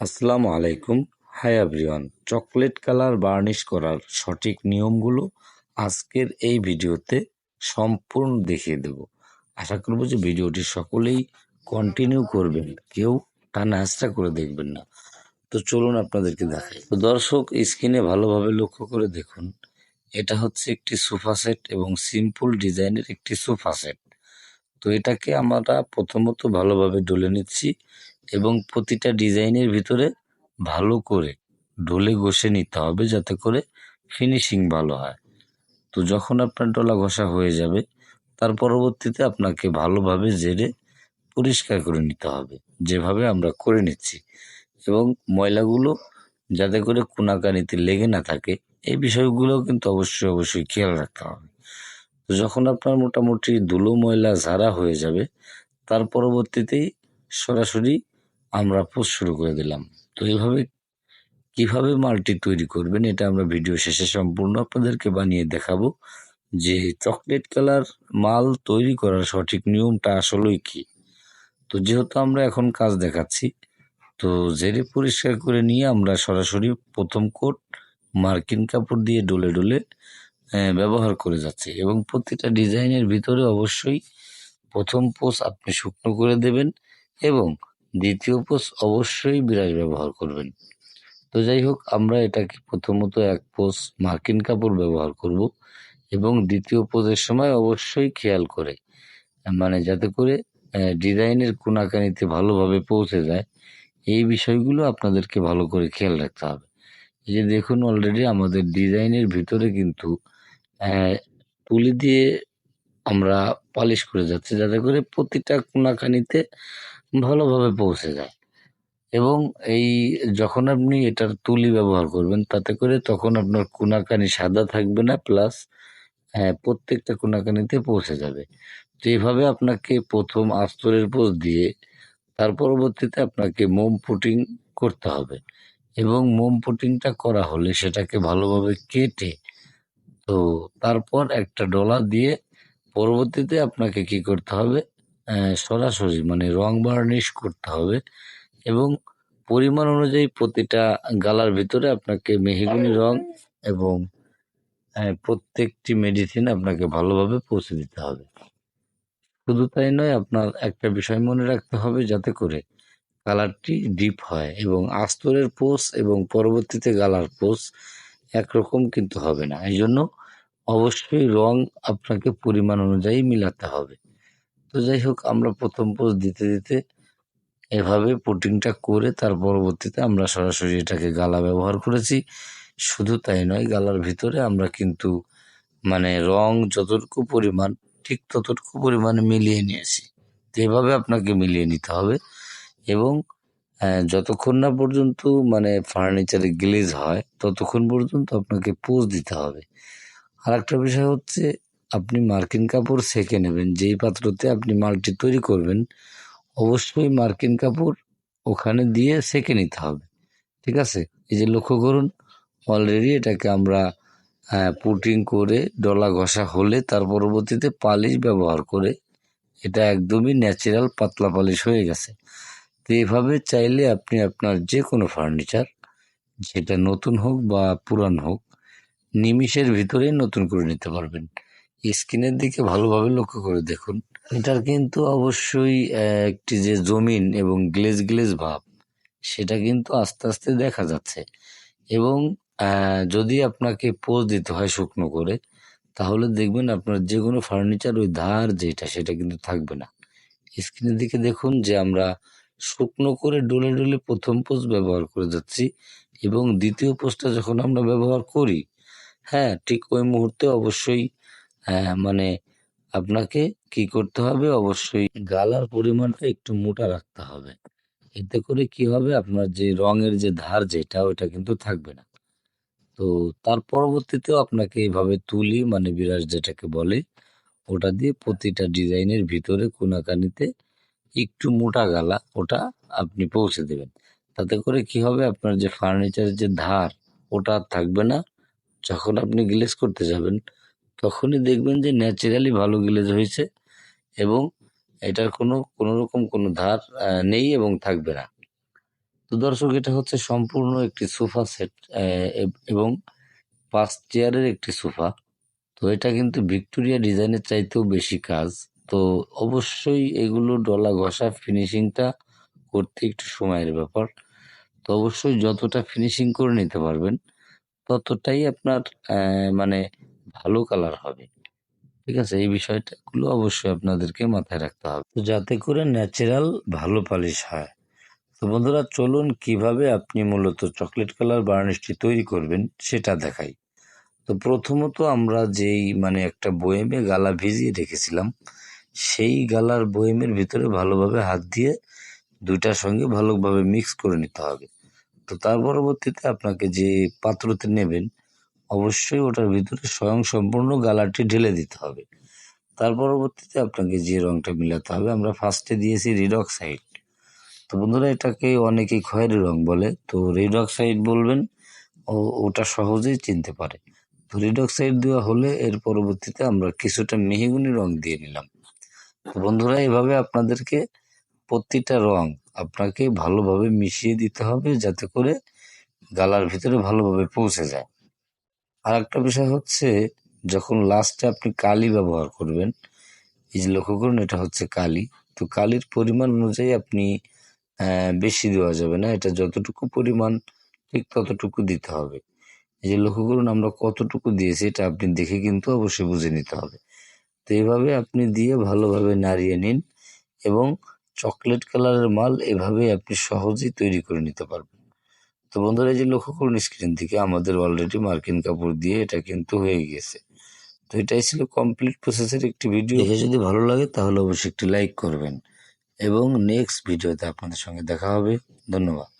আসসালামু আলাইকুম। Hi everyone, chocolate colour varnish করার সঠিক নিয়মগুলো আজকের এই ভিডিওতে সম্পূর্ণ দেখিয়ে দেব। আশা করব যে ভিডিওটি সকলেই কন্টিনিউ করবেন, কেউ টানা হাসটা করে দেখবেন না। তো চলুন আপনাদেরকে দেখাই। তো দর্শক স্ক্রিনে ভালোভাবে লক্ষ্য করে দেখুন, এটা হচ্ছে একটি সোফা সেট এবং সিম্পল ডিজাইনের একটি সোফা সেট তো এটাকে আমরা প্রথমত ভালোভাবে ডলে নিচ্ছি। এবং প্রতিটা ডিজাইনের ভিতরে ভালো করে ডলে ঘষে নিতে হবে যাতে করে ফিনিশিং ভালো হয়। তো যখন আপনার ডলা ঘষা হয়ে যাবে, তার পরবর্তীতে আপনাকে ভালোভাবে জেরে পরিষ্কার করে নিতে হবে, যেভাবে আমরা করে নিচ্ছি। এবং ময়লাগুলো যাতে করে কোনাকানিতে লেগে না থাকে, এই বিষয়গুলো কিন্তু অবশ্যই অবশ্যই খেয়াল রাখতে হবে। তো যখন আপনার মোটামুটি ধুলো ময়লা ঝাড়া হয়ে যাবে, তার পরবর্তীতেই সরাসরি আমরা পোস্ট শুরু করে দিলাম। তো এইভাবে কীভাবে মালটি তৈরি করবেন এটা আমরা ভিডিও শেষে সম্পূর্ণ আপনাদেরকে বানিয়ে দেখাবো যে চকলেট কালার মাল তৈরি করার সঠিক নিয়মটা আসলেই কি। তো যেহেতু আমরা এখন কাজ দেখাচ্ছি, তো জেরে পরিষ্কার করে নিয়ে আমরা সরাসরি প্রথম কোট মার্কিন কাপড় দিয়ে ডলে ডলে ব্যবহার করে যাচ্ছি এবং প্রতিটা ডিজাইনের ভিতরে অবশ্যই প্রথম পোষ আপনি শুকনো করে দেবেন এবং দ্বিতীয় পোষ অবশ্যই বিরাজ ব্যবহার করবেন। তো যাই হোক আমরা এটাকে প্রথমত এক পোষ মার্কিন কাপড় ব্যবহার করব এবং দ্বিতীয় পোজের সময় অবশ্যই খেয়াল করে মানে যাতে করে ডিজাইনের কোনাকানিতে ভালোভাবে পৌঁছে যায়। এই বিষয়গুলো আপনাদেরকে ভালো করে খেয়াল রাখতে হবে। এই যে দেখুন অলরেডি আমাদের ডিজাইনের ভিতরে কিন্তু তুলি দিয়ে আমরা পালিশ করে যাচ্ছি, যাতে করে প্রতিটা কোনাকানিতে ভালোভাবে পৌঁছে যায়। এবং এই যখন আপনি এটার তুলি ব্যবহার করবেন, তাতে করে তখন আপনার কোনাকানি সাদা থাকবে না প্লাস হ্যাঁ প্রত্যেকটা কোনাকানিতে পৌঁছে যাবে। তো এইভাবে আপনাকে প্রথম আস্তরের পোষ দিয়ে তার পরবর্তীতে আপনাকে মোম পুটিং করতে হবে। এবং মোম পুটিংটা করা হলে সেটাকে ভালোভাবে কেটে, তো তারপর একটা ডলা দিয়ে পরবর্তীতে আপনাকে কি করতে হবে? সরাসরি মানে রং বার্নিশ করতে হবে এবং পরিমাণ অনুযায়ী প্রতিটা গালার ভিতরে আপনাকে মেহগুনি রং এবং প্রত্যেকটি মেডিসিন আপনাকে ভালোভাবে পৌঁছে দিতে হবে। শুধু তাই নয়, আপনার একটা বিষয় মনে রাখতে হবে যাতে করে কালারটি ডিপ হয় এবং আস্তরের পোষ এবং পরবর্তীতে গালার পোষ একরকম কিন্তু হবে না। এই জন্য অবশ্যই রং আপনাকে পরিমাণ অনুযায়ী মিলাতে হবে। তো যাই হোক, আমরা প্রথম পোজ দিতে দিতে এভাবে পুটিংটা করে তার পরবর্তীতে আমরা সরাসরি এটাকে গালা ব্যবহার করেছি। শুধু তাই নয়, গালার ভিতরে আমরা কিন্তু মানে রং যতটুকু পরিমাণ, ঠিক ততটুকু পরিমাণে মিলিয়ে নিয়েছি। তো এভাবে আপনাকে মিলিয়ে নিতে হবে এবং যতক্ষণ না পর্যন্ত মানে ফার্নিচারে গ্লেজ হয়, ততক্ষণ পর্যন্ত আপনাকে পোজ দিতে হবে। আর একটা বিষয় হচ্ছে আপনি মার্কিন কাপড় সেকে নেবেন, যেই পাত্রতে আপনি মালটি তৈরি করবেন, অবশ্যই মার্কিন কাপড় ওখানে দিয়ে সেকে নিতে হবে। ঠিক আছে? এই যে লক্ষ্য করুন অলরেডি এটাকে আমরা পুটিং করে ডলা ঘষা হলে তার পরবর্তীতে পালিশ ব্যবহার করে এটা একদমই ন্যাচারাল পাতলা পালিশ হয়ে গেছে। তো এইভাবে চাইলে আপনি আপনার যে কোনো ফার্নিচার সেটা নতুন হোক বা পুরান হোক নিমিষের ভিতরেই নতুন করে নিতে পারবেন। স্ক্রিনের দিকে ভালোভাবে লক্ষ্য করে দেখুন। এটার কিন্তু অবশ্যই একটি যে জমিন এবং গ্লেজ গ্লেজ ভাব, সেটা কিন্তু আস্তে আস্তে দেখা যাচ্ছে। এবং যদি আপনাকে পোজ দিতে হয় শুকনো করে, তাহলে দেখবেন আপনার যে কোনো ফার্নিচার ওই ধার যেটা, সেটা কিন্তু থাকবে না। স্ক্রিনের দিকে দেখুন যে আমরা শুকনো করে ডলে ডলে প্রথম পোজ ব্যবহার করে যাচ্ছি এবং দ্বিতীয় পোজটা যখন আমরা ব্যবহার করি হ্যাঁ ঠিক ওই মুহূর্তে অবশ্যই হ্যাঁ মানে আপনাকে কি করতে হবে? অবশ্যই গালার পরিমাণটা একটু মোটা রাখতে হবে। এতে করে কি হবে? আপনার যে রঙের যে ধার যেটা, ওটা কিন্তু থাকবে না। তো তার পরবর্তীতেও আপনাকে এইভাবে তুলি মানে বিরাজ যেটাকে বলে, ওটা দিয়ে প্রতিটা ডিজাইনের ভিতরে কোনাকানিতে একটু মোটা গালা, ওটা আপনি পৌঁছে দেবেন। তাতে করে কি হবে? আপনার যে ফার্নিচারের যে ধার, ওটা আর থাকবে না। যখন আপনি গ্লেজ করতে যাবেন তখনই দেখবেন যে ন্যাচারালি ভালো গ্লেজ হয়েছে এবং এটার কোনো কোনো রকম কোনো ধার নেই এবং থাকবে না। তো দর্শক, এটা হচ্ছে সম্পূর্ণ একটি সোফা সেট এবং পাঁচ চেয়ারের একটি সোফা। তো এটা কিন্তু ভিক্টোরিয়া ডিজাইনের চাইতেও বেশি কাজ। তো অবশ্যই এগুলো ডলা ঘষা ফিনিশিংটা করতে একটু সময়ের ব্যাপার। তো অবশ্যই যতটা ফিনিশিং করে নিতে পারবেন, ততটাই আপনার মানে ভালো কালার হবে। ঠিক আছে? এই বিষয়টাগুলো অবশ্যই আপনাদেরকে মাথায় রাখতে হবে। তো যাতে করে ন্যাচারাল ভালো পালিশ হয়। তো বন্ধুরা, চলুন কীভাবে আপনি মূলত চকলেট কালার বার্নিশটি তৈরি করবেন সেটা দেখাই। তো প্রথমত আমরা যেই মানে একটা বয়েমে গালা ভিজিয়ে রেখেছিলাম, সেই গালার বয়েমের ভিতরে ভালোভাবে হাত দিয়ে দুইটার সঙ্গে ভালোভাবে মিক্স করে নিতে হবে। তো তার পরবর্তীতে আপনাকে যে পাত্রতে নেবেন অবশ্যই ওটার ভিতরে স্বয়ং সম্পূর্ণ গালাটি ঢেলে দিতে হবে। তার পরবর্তীতে আপনাকে যে রংটা মিলাতে হবে, আমরা ফার্স্টে দিয়েছি রেড অক্সাইড তো বন্ধুরা, এটাকে অনেকেই খয়েরি রং বলে। তো রেড অক্সাইড বলবেন, ও ওটা সহজেই চিনতে পারে। তো রেড অক্সাইড দেওয়া হলে এর পরবর্তীতে আমরা কিছুটা মেহগুনি রং দিয়ে নিলাম। তো বন্ধুরা, এভাবে আপনাদেরকে প্রতিটা রং আপনাকে ভালোভাবে মিশিয়ে দিতে হবে যাতে করে গালার ভিতরে ভালোভাবে পৌঁছে যায়। আর একটা বিষয় হচ্ছে, যখন লাস্টে আপনি কালি ব্যবহার করবেন, এই যে লক্ষ্য করুন এটা হচ্ছে কালি, তো কালির পরিমাণ অনুযায়ী আপনি বেশি দেওয়া যাবে না, এটা যতটুকু পরিমাণ ঠিক ততটুকু দিতে হবে। এই যে লক্ষ্য করুন আমরা কতটুকু দিয়েছি, এটা আপনি দেখে কিন্তু অবশ্যই বুঝে নিতে হবে। তো এইভাবে আপনি দিয়ে ভালোভাবে নাড়িয়ে নিন এবং চকলেট কালারের মাল এভাবে আপনি সহজেই তৈরি করে নিতে পারবেন। তো বন্ধুরা যে লক্ষ্য করুন স্ক্রিন থেকে, আমাদের অলরেডি মার্কিন কাপড় দিয়ে এটা কিন্তু হয়ে গেছে। তো এটাই ছিল কমপ্লিট প্রসেসের একটি ভিডিও দেখে যদি ভালো লাগে, তাহলে অবশ্যই একটি লাইক করবেন। এবং নেক্সট ভিডিওতে আপনাদের সঙ্গে দেখা হবে। ধন্যবাদ।